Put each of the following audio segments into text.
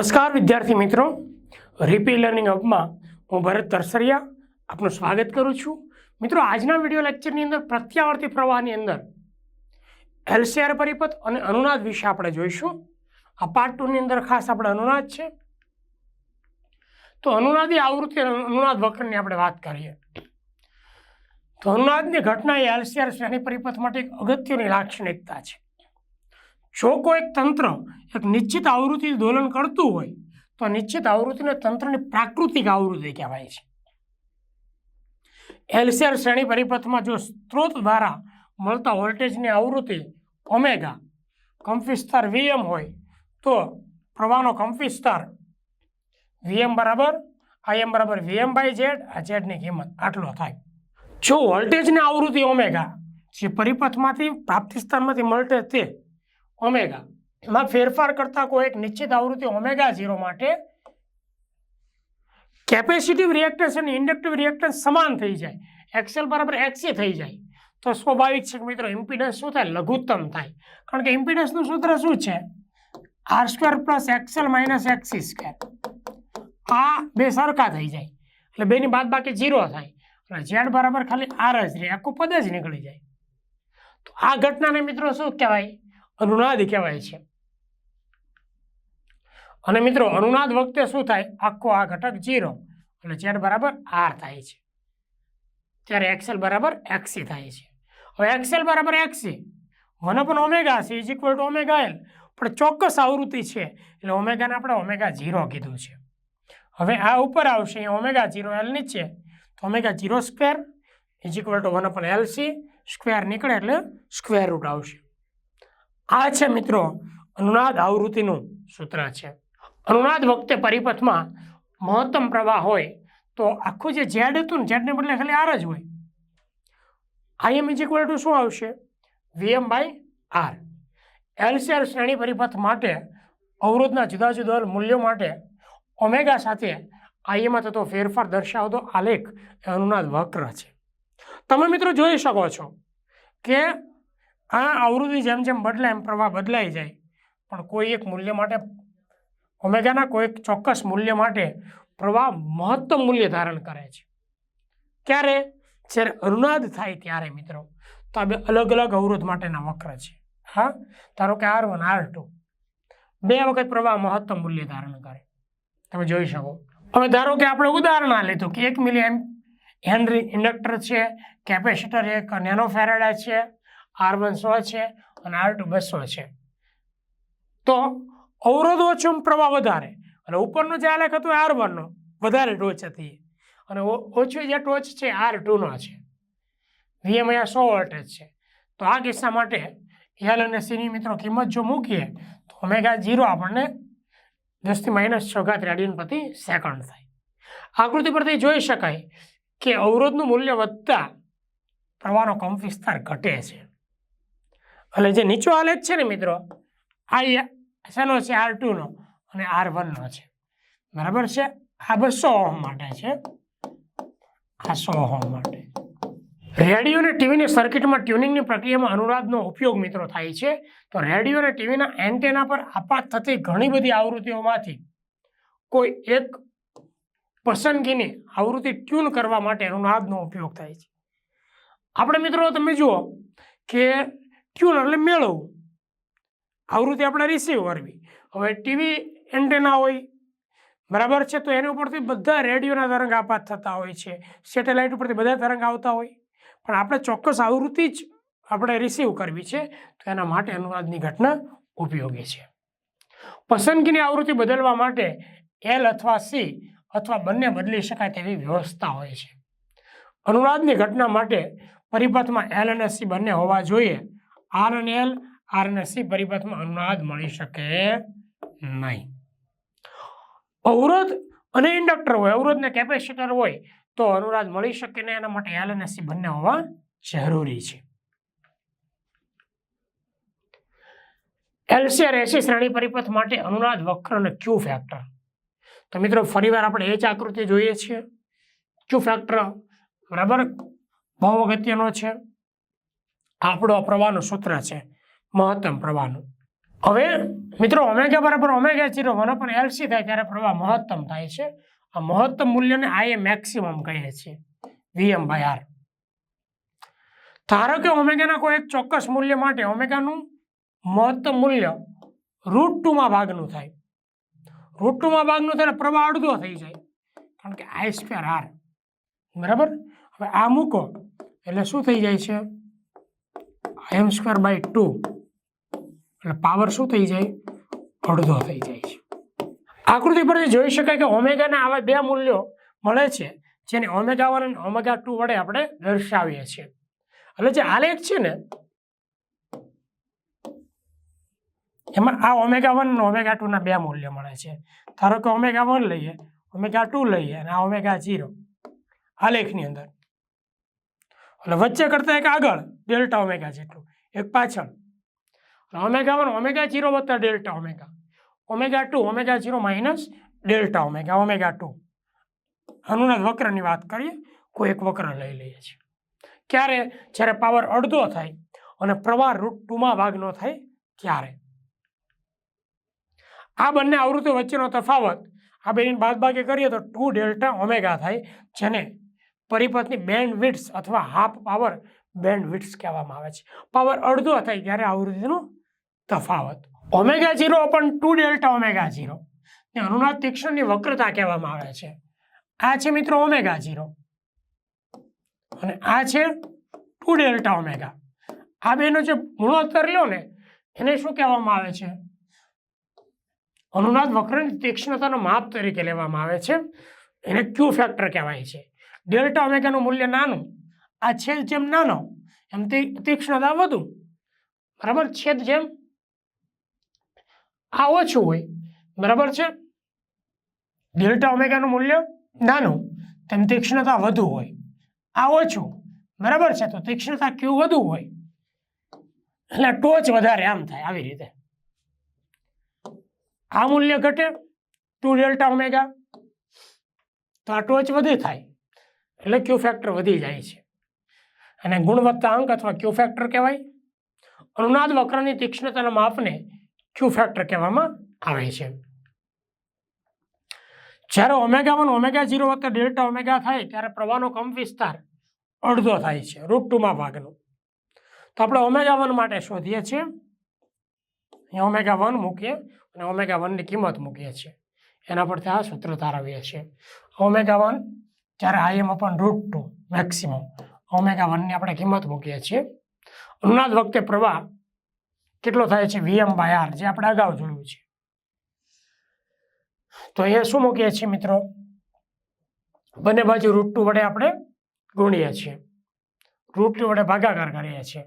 નમસ્કાર, વિદ્યાર્થી મિત્રો. રીપી લર્નિંગ હબમાં હું ભરત તરસરિયા આપનું સ્વાગત કરું છું. મિત્રો, આજના વીડિયો લેક્ચરની અંદર પ્રત્યાવર્તી પ્રવાહની અંદર એલસીઆર પરિપથ અને અનુનાદ વિશે આપણે જોઈશું. આ પાર્ટ ટુની અંદર ખાસ આપણે અનુનાદ છે. તો અનુનાદી આવૃત્તિ અને અનુનાદ વક્રની આપણે વાત કરીએ. તો અનુનાદની ઘટના એ એલસીઆર શ્રેણી પરિપથ માટે એક અગત્યની લાક્ષણિકતા છે. જો કોઈ તંત્ર એક નિશ્ચિત આવૃત્તિ દોલન કરતું હોય, તો નિશ્ચિત આવૃત્તિને તંત્રની પ્રાકૃતિક આવૃત્તિ કહેવાય છે. એલસીઆર શ્રેણી પરિપથમાં જો સ્ત્રોત દ્વારા મળતા વોલ્ટેજની આવૃત્તિ ઓમેગા કંપવિસ્તાર વીએમ હોય, તો પ્રવાહનો કંપવિસ્તાર વીએમ બરાબર, આઈએમ બરાબર વીએમ બાય ઝેડ, આ ઝેડની કિંમત આટલો થાય. જો વોલ્ટેજની આવૃત્તિ ઓમેગા જે પરિપથમાંથી પ્રાપ્તિસ્થાનમાંથી મળતે તે ઓમેગા. એમાં ફેરફાર કરતા કોઈ એક નિશ્ચિત આવૃત્તિ ઓમેગા ઝીરો માટે કેપેસિટિવ રિએક્ટન્સ અને ઇન્ડક્ટિવ રિએક્ટન્સ સમાન થઈ જાય. એક્સેલ બરાબર એક્સી થઈ જાય. તો સ્વાભાવિક છે કે મિત્રો ઇમ્પિડન્સ શું થાય? લઘુત્તમ થાય. કારણ કે ઇમ્પિડન્સનું સૂત્ર શું છે? R square plus XL minus XC square આ બે સરખા થઈ જાય. એટલે બેની બાદ બાકી ઝીરો થાય. અને ઝેડ બરાબર ખાલી આર જ રહે. આખું પદ જ નીકળી જાય. તો આ ઘટનાને મિત્રો શું કહેવાય? અનુનાદ કહેવાય છે. અને મિત્રો, અનુનાદ વખતે શું થાય? આખો આ ઘટક જીરો એટલે ઝેડ બરાબર આર થાય છે. ત્યારે એક્સેલ બરાબર એક્સી થાય છે. હવે એક્સેલ બરાબર XC one upon omega C is equal to omega L પણ ચોક્કસ આવૃત્તિ છે, એટલે ઓમેગાને આપણે ઓમેગા ઝીરો કીધું છે. હવે આ ઉપર આવશે ઓમેગા ઝીરો એલ નીચે, તો omega zero square is equal to one upon L C square નીકળે એટલે સ્ક્વેર રૂટ આવશે. આ છે મિત્રો અનુનાદ આવૃત્તિનું સૂત્ર છે. અનુનાદ વખતે પરિપથમાં મહત્તમ પ્રવાહ હોય તો આખું જે ઝેડ હતું ને, ઝેડને બદલે ખાલી આર જ હોય. આઈએમ ઇઝ ઇક્વલ ટુ શું આવશે? વીએમ બાય આર એલસીઆર શ્રેણી પરિપથ માટે અવરોધના જુદા જુદા મૂલ્યો માટે ઓમેગા સાથે આઈએમાં થતો ફેરફાર દર્શાવતો આલેખ એ અનુનાદ વક્ર છે. તમે મિત્રો જોઈ શકો છો કે આ આવૃત્તિ જેમ જેમ બદલાય એમ પ્રવાહ બદલાઈ જાય. પણ કોઈ એક મૂલ્ય માટે, ઓમેગાના કોઈ એક ચોક્કસ મૂલ્ય માટે પ્રવાહ મહત્તમ મૂલ્ય ધારણ કરે છે. ક્યારે? જ્યારે અનુનાદ થાય ત્યારે મિત્રો. તો આ બે અલગ અલગ અવરોધ માટેના વક્ર છે. હા? ધારો કે આર વન, આર ટુ. બે વખત પ્રવાહ મહત્તમ મૂલ્ય ધારણ કરે. તમે જોઈ શકો. હવે ધારો કે આપણે ઉદાહરણ આ લીધું કે એક મિલિયન હેનરી ઇન્ડક્ટર છે, કેપેસિટર એક, નેનો ફેરેડા છે. આર વન સો છે અને આર ટુ બસો છે. તો અવરોધ ઓછો પ્રવાહ વધારે. અને ઉપરનો જે આલેખ હતો આર વનનો વધારે ટોચ હતી. અને ઓછી જે ટોચ છે આર ટુનો છે. વીએમ અહીંયા સો વોલ્ટેજ છે. તો આ કિસ્સા માટે એલ અને સીની મિત્રો કિંમત જો મૂકીએ, તો ઓમેગા જીરો આપણને દસથી માઇનસ છ ઘાત રેડિયન પ્રતિ સેકન્ડ થાય. આકૃતિ પરથી જોઈ શકાય કે અવરોધનું મૂલ્ય વધતા પ્રવાહનો કંપ વિસ્તાર ઘટે છે. એટલે જે નીચો આલેખ છે ને મિત્રો, આ શેનો છે આર ટુનો અને આર વનનો છે. બરાબર છે? આ બસો ઓહમ માટે છે. આ સો ઓહમ માટે. રેડિયો અને ટીવીની સર્કિટમાં ટ્યુનિંગની પ્રક્રિયામાં અનુરાધનો ઉપયોગ મિત્રો થાય છે. તો રેડિયો અને ટીવીના એન્ટેના પર આપાત થતી ઘણી બધી આવૃત્તિઓમાંથી કોઈ એક પસંદગીની આવૃત્તિ ટ્યુન કરવા માટે અનુનાદનો ઉપયોગ થાય છે. આપણે મિત્રો તમે જુઓ કે ટ્યુન એટલે મેળવવું આવૃત્તિ આપણે રિસીવ કરવી. હવે ટીવી એન્ટેના હોય, બરાબર છે? તો એની ઉપરથી બધા રેડિયોના તરંગ આપાત થતા હોય છે. સેટેલાઇટ ઉપરથી બધા તરંગ આવતા હોય. પણ આપણે ચોક્કસ આવૃત્તિ જ આપણે રિસીવ કરવી છે. તો એના માટે અનુવાદની ઘટના ઉપયોગી છે. પસંદગીની આવૃત્તિ બદલવા માટે એલ અથવા સી અથવા બંને બદલી શકાય તેવી વ્યવસ્થા હોય છે. અનુવાદની ઘટના માટે પરિપથમાં એલ અને સી બંને હોવા જોઈએ. આર અને એલ, આર અને સી પરિપથમાં અનુનાદ મળી શકે નહીં. અવરોધ અને ઇન્ડક્ટર હોય અવરોધ ને કેપેસિટર હોય, તો અનુરાધ મળી શકે ને એના માટે એલ અને સી બંને હોવા જરૂરી છે. એલસીઆર એસી શ્રેણી પરિપથ માટે અનુરાધ વક્ર અને ક્યુ ફેક્ટર તો મિત્રો, ફરીવાર આપણે એ જ આકૃતિ જોઈએ છીએ. ક્યુ ફેક્ટર બરાબર બહુ અગત્યનો છે. આપણો પ્રવાહનું સૂત્ર છે મહત્તમ પ્રવાહનું. હવે મિત્રો ઓમેગા બરાબર omega zero one upon LC થાય ત્યારે પ્રવાહ મહત્તમ થાય છે. આ મહત્તમ મૂલ્યને આઈએ મેક્સિમમ કહીએ છીએ વીએમ બાય આર ધારો કે ઓમેગાના કોઈ એક ચોક્કસ મૂલ્ય માટે ઓમેગાનું મહત્તમ મૂલ્ય રૂટ ટુમાં ભાગનું થાય. રૂટ ટુમાં ભાગનું થાય પ્રવાહ અડધો થઈ જાય. કારણ કે આઈ સ્ક્વેર આર બરાબર? હવે આ મૂકો એટલે શું થઈ જાય છે? એમ સ્ક્વેર બાય ટુ એટલે પાવર શું થઈ જાય? અડધો થઈ જાય છે. આકૃતિ પરથી જોઈ શકાય કે ઓમેગાના આવા બે મૂલ્યો મળે છે, જેને ઓમેગા વન અને ઓમેગા ટુ વડે આપણે દર્શાવીએ છીએ. એટલે જે આલેખ છે ને, એમાં આ ઓમેગા વન અને ઓમેગા ટુના બે મૂલ્ય મળે છે. ધારો કે ઓમેગા વન લઈએ ઓમેગા ટુ લઈએ અને આ ઓમેગા ઝીરો આલેખની અંદર. એટલે વચ્ચે કરતા એક આગળ ડેલ્ટા ઓમેગા જેટલું. એક પાછળ. ઓમેગા વન, ઓમેગા જીરો વત્તા delta omega. Omega two, omega zero minus delta omega omega two. અનુનાદ વક્રની વાત કરીએ, કોઈ એક વક્ર લઈ લઈએ છીએ. ક્યારે? જ્યારે પાવર અડધો થાય અને પ્રવાહ રૂટ ટુમાં ભાગનો થાય ત્યારે. આ બંને આવૃત્તિ વચ્ચેનો તફાવત, આ બેની બાદબાકી કરીએ તો ટુ ડેલ્ટા ઓમેગા થાય, જેને પરિપથની બેન્ડ વિડ્સ અથવા હાફ પાવર બેન્ડ વિટ્સ કહેવામાં આવે છે. પાવર અડધો થાય ત્યારે આવૃત્તિનો તફાવત. Omega zero upon two delta omega zero ને અનુનાદ તીક્ષ્ણની વક્રતા કહેવામાં આવે છે. આ છે મિત્રો ઓમેગા ઝીરો અને આ છે ટુ ડેલ્ટા ઓમેગા આ બેનો જે ગુણોત્તર લ્યો ને, એને શું કહેવામાં આવે છે? અનુનાદ વક્રની તીક્ષ્ણતાનો માપ તરીકે લેવામાં આવે છે. એને ક્યુ ફેક્ટર કહેવાય છે. ડેલ્ટા ઓમેગાનું મૂલ્ય નાનું આ છેદ જેમ નાનો, એમ તીક્ષ્ણતા વધુ. બરાબર? છેદ જેમ. આ ઓછું હોય. બરાબર છે? ડેલ્ટા ઓમેગાનું મૂલ્ય નાનું, તેમ તીક્ષ્ણતા વધુ હોય. આ ઓછું. બરાબર છે? તો તીક્ષ્ણતા ક્યુ વધુ હોય? એટલે ટોચ વધારે આમ થાય આવી રીતે. આ મૂલ્ય ઘટે ટુ ડેલ્ટા ઓમેગા. તો આ ટોચ વધે થાય. એટલે ક્યુ ફેક્ટર વધી જાય છે. અને ગુણવત્તા અંક અથવા ક્યુ ફેક્ટર કહેવાય. અનુનાદ વક્રની તીક્ષ્ણતાના માપને ક્યુ ફેક્ટર કહેવામાં આવે છે. જ્યારે ઓમેગા વન ઓમેગા ઝીરો વત્તા ડેલ્ટા ઓમેગા થાય, ત્યારે પ્રવાહનો કમ વિસ્તાર અડધો થાય છે રૂટ ટુમાં ભાગનો. તો આપણે ઓમેગા વન માટે શોધીએ છીએ. અહીંયા ઓમેગા વન મૂકીએ અને ઓમેગા વનની કિંમત મૂકીએ છીએ. એના પરથી આ સૂત્ર તારવીએ છીએ. ઓમેગા વન જ્યારે I M upon root two maximum omega વનની આપણે કિંમત મૂકીએ છીએ. અનુનાદ વખતે પ્રવાહ કેટલો થાય છે? વીએમ બાય આર, જે આપણે અગાઉ જોયું છે. તો અહીંયા શું મૂકીએ છીએ મિત્રો? બંને બાજુ રૂટ ટુ વડે આપણે ગુણીએ છીએ. રૂટ ટુ વડે ભાગાકાર કરીએ છીએ.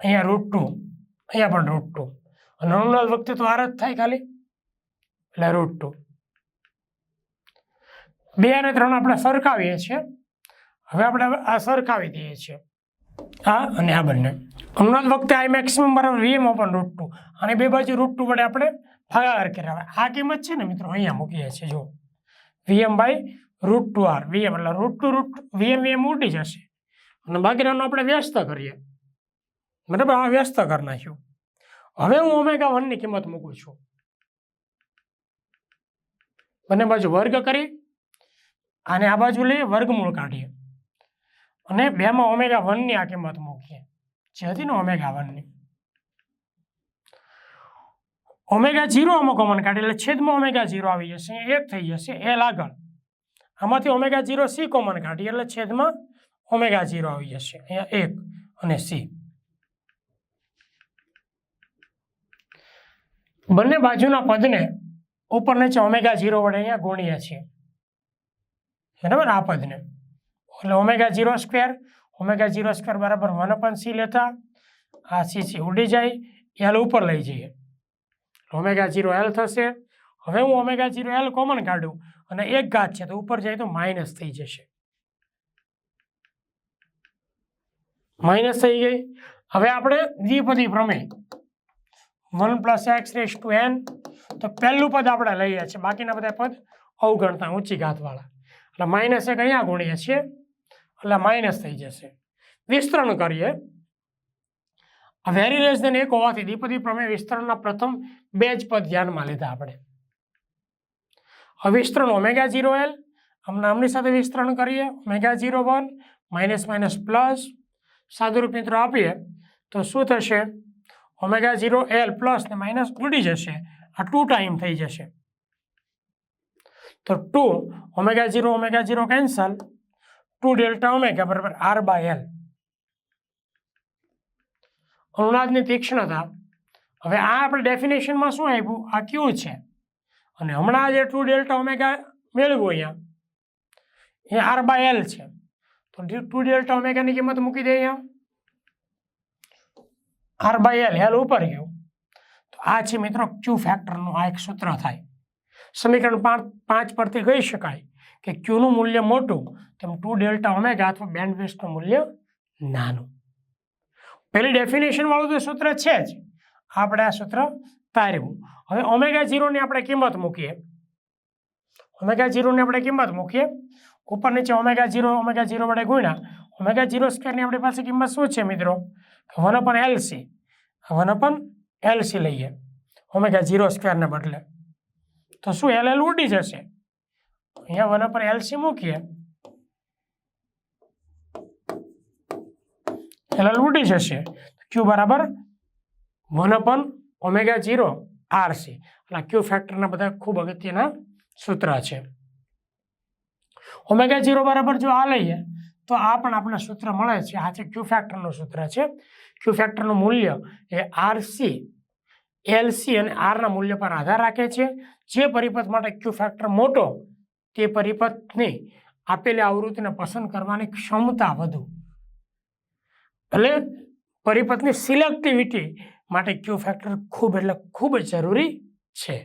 અહીંયા રૂટ ટુ અહીંયા પણ રૂટ ટુ અને અનુનાદ વખતે તો આર જ થાય ખાલી. એટલે રૂટ ટુ બે અને ત્રણ આપણે સરખાવીએ છીએ. હવે આપણે આ સરખાવી દઈએ છીએ. આ અને આ બંને. અનુનાદ વખતે આઈ મેક્સિમમ બરાબર વીએમ ઓપન રૂટ ટુ અને બે બાજુ રૂટ ટુ વડે આપણે ભાગાકાર કર્યા. આ કિંમત છે ને મિત્રો, અહીંયા મૂકીએ છીએ જો VM by root two R VM એટલે root two root VM VM ઉડી જશે. અને બાકીનાનું આપણે વ્યસ્ત કરીએ. બરાબર? આ વ્યસ્ત કરી નાખ્યું. હવે હું ઓમેગા વનની કિંમત મૂકું છું. બંને બાજુ વર્ગ કરી. અને આ બાજુ લઈએ વર્ગમૂળ કાઢીએ. અને બેમાં ઓમેગા વનની આ કિંમત મૂકીએ. જે હતી ને. ઓમેગા વનની ઓમેગા જીરો આમાં કોમન કાઢે એટલે છેદમાં ઓમેગા જીરો આવી જશે એક થઈ જશે એલ આગળ. આમાંથી ઓમેગા જીરો સી કોમન કાઢીએ એટલે છેદમાં ઓમેગા જીરો આવી જશે અહીંયા એક અને સી બંને બાજુના પદને ઉપર નીચે ઓમેગા જીરો વડે અહીંયા ગુણીએ છીએ. બરાબર? આ પદને. એટલે omega zero square omega zero square બરાબર વન અપન સી લેતા આ સી સી ઉડી જાય એલ ઉપર લઈ જઈએ. ઓમેગા ઝીરો એલ થશે. હવે હું ઓમેગા ઝીરો એલ કોમન કાઢું અને એક ઘાત છે, તો ઉપર જાય તો માઇનસ થઈ જશે. માઇનસ થઈ ગઈ. હવે આપણે દ્વિપદી પ્રમેય one plus x raise to n તો પહેલું પદ આપણે લઈએ છીએ, બાકીના બધા પદ અવગણતા ઊંચી ઘાતવાળા. એટલે માઇનસ એક અહીંયા ગુણીએ છીએ. એટલે માઇનસ થઈ જશે. વિસ્તરણ કરીએ. વેરી લેસ દેન એક હોવાથી દ્વિપદી પ્રમેય વિસ્તરણના પ્રથમ બે જ પદ ધ્યાનમાં લીધા આપણે. વિસ્તરણ ઓમેગા ઝીરો એલ નામની સાથે વિસ્તરણ કરીએ. Omega zero one minus minus plus સાદુરૂપ મિત્રો આપીએ, તો શું થશે? ઓમેગા ઝીરો એલ પ્લસ ને માઇનસ ઉડી જશે. આ ટુ ટાઈમ થઈ જશે. તો two omega zero omega zero cancel two delta omega બરાબર આર બાય એલ. અનુનાદની તીક્ષ્ણતા. હવે આ આપણે ડેફિનેશનમાં શું આપ્યું? આ ક્યુ છે? અને હમણાં જે ટુ ડેલ્ટા ઓમેગા મેળવ્યું અહીંયા, એ આર બાય એલ છે. તો ટુ ડેલ્ટા ઓમેગાની કિંમત મૂકી દે અહીંયા. આર બાય એલ એલ ઉપર ગયું. તો આ છે મિત્રો ક્યુ ફેક્ટરનું આ એક સૂત્ર થાય. સમીકરણ પાંચ પાંચ પરથી કહી શકાય કે ક્યુનું મૂલ્ય મોટું તેમ ટુ ડેલ્ટા ઓમેગા અથવા બેન્ડવિડ્થનું મૂલ્ય નાનું. પહેલી ડેફિનેશનવાળું તો સૂત્ર છે જ, આપણે આ સૂત્ર તારવું હવે ઓમેગા ઝીરોની આપણે કિંમત મૂકીએ. ઓમેગા ઝીરોની આપણે કિંમત મૂકીએ. ઉપર નીચે ઓમેગા ઝીરો ઓમેગા ઝીરો વડે ગુણ્યા. ઓમેગા ઝીરો સ્કેરની આપણી પાસે કિંમત શું છે મિત્રો? One upon LC one upon LC લઈએ. ઓમેગા ઝીરો સ્ક્વેરને બદલે. તો શું એલ એલ ઉડી જશે? અહીંયા વન અપન એલસી મૂકીએ. એલ એલ ઉડી જશે. ક્યુ બરાબર one upon omega zero RC અને ક્યુ ફેક્ટરના બધા ખૂબ અગત્યના સૂત્ર છે. ઓમેગા ઝીરો બરાબર જો આ લઈએ, તો આ પણ આપણને સૂત્ર મળે છે. આ છે ક્યુ ફેક્ટરનું સૂત્ર છે. ક્યુ ફેક્ટરનું મૂલ્ય એ આરસી એલસી અને આરના મૂલ્ય પર આધાર રાખે છે. જે પરિપથ માટે ક્યુ ફેક્ટર મોટો, તે પરિપથની આપેલી આવૃત્તિને પસંદ કરવાની ક્ષમતા વધુ. એટલે પરિપથની સિલેક્ટિવિટી માટે ક્યુ ફેક્ટર ખૂબ એટલે ખૂબ જ જરૂરી છે.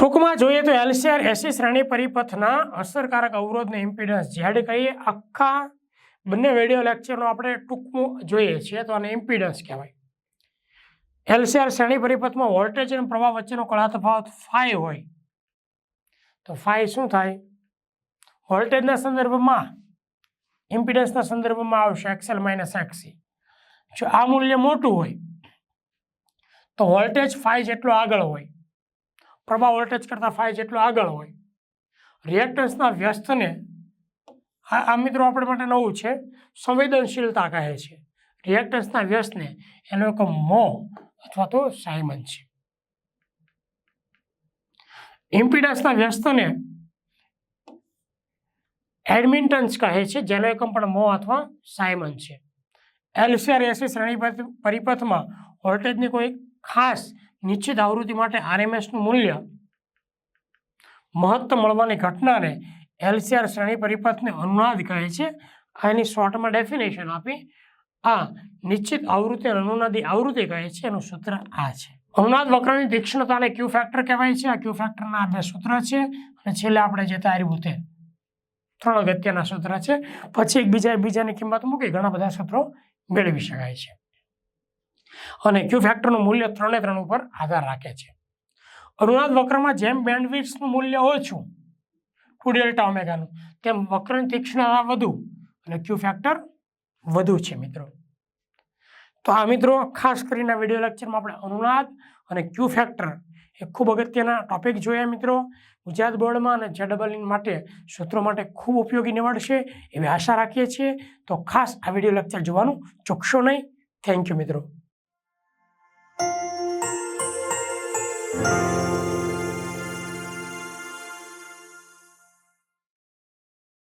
ટૂંકમાં જોઈએ તો એલસીઆર એસી શ્રેણી પરિપથના અસરકારક અવરોધને ઇમ્પિડન્સ જેડ કહીએ, આખા બંને વીડિયો લેક્ચરનો આપણે ટૂંકમાં જોઈએ છીએ તો આને ઇમ્પિડન્સ કહેવાય. એલસીઆર શ્રેણી પરિપથમાં વોલ્ટેજ અને પ્રવાહ વચ્ચેનો કળા તફાવત ફાઈ હોય, તો ફાઈ શું થાય? વોલ્ટેજના સંદર્ભમાં, ઇમ્પિડન્સના સંદર્ભમાં આવશે એક્સેલ માઇનસ એક્સી જો આ મૂલ્ય મોટું હોય, તો વોલ્ટેજ ફાઈ જેટલો આગળ હોય, પ્રવાહ વોલ્ટેજ કરતાં ફાઈ જેટલો આગળ હોય, રિએક્ટન્સના વ્યસ્તને, આ આ મિત્રો આપણા માટે નવું છે, સંવેદનશીલતા કહે છે. રિએક્ટન્સના વ્યસ્તને, એનો એક મો અથવા તો સાયમન છે. ઇમ્પિડન્સના વ્યસ્તને એડમિન્ટન્સ કહે છે, જેનો એકમ પણ મો અથવા સાયમન છે. એલસીઆર એસી શ્રેણી પરિપથમાં વોલ્ટેજની કોઈ ખાસ નિશ્ચિત આવૃત્તિ માટે આરએમએસનું મૂલ્ય મહત્તમ મળવાની ઘટનાને એલસીઆર શ્રેણી પરિપથને અનુનાદ કહે છે. એની શોર્ટમાં ડેફિનેશન આપી આ નિશ્ચિત આવૃત્તિ અને અનુનાદી આવૃત્તિ કહે છે, એનું સૂત્ર આ છે. અનુનાદ વક્રની તીક્ષ્ણતાને ક્યુ ફેક્ટર કહેવાય છે. આ ક્યુ ફેક્ટરના આ બે સૂત્ર છે અને છેલ્લે આપણે જે તાર્યું તે ત્રણ અગત્યના સૂત્ર છે. પછી એકબીજા એકબીજાની કિંમત મૂકી ઘણા બધા સૂત્રો મેળવી શકાય છે. અને ક્યુ ફેક્ટરનું મૂલ્ય ત્રણે ત્રણ ઉપર આધાર રાખે છે. અનુનાદ વક્રમાં જેમ બેન્ડવિડ્સનું મૂલ્ય ઓછું, ટુ ડેલ્ટા ઓમેગાનું, તેમ વક્રની તીક્ષ્ણતા વધુ અને ક્યુ ફેક્ટર વધુ છે, મિત્રો. તો આ, મિત્રો, ખાસ કરીને વીડિયો લેક્ચરમાં આપણે અનુનાદ અને ક્યુ ફેક્ટર એ ખૂબ અગત્યના ટોપિક જોયા, મિત્રો. ગુજરાત બોર્ડમાં અને જેડબલ માટે સૂત્રો માટે ખૂબ ઉપયોગી નિવડશે એવી આશા રાખીએ છીએ. તો ખાસ આ વીડિયો લેક્ચર જોવાનું ચૂકશો નહીં. થેન્ક યુ મિત્રો.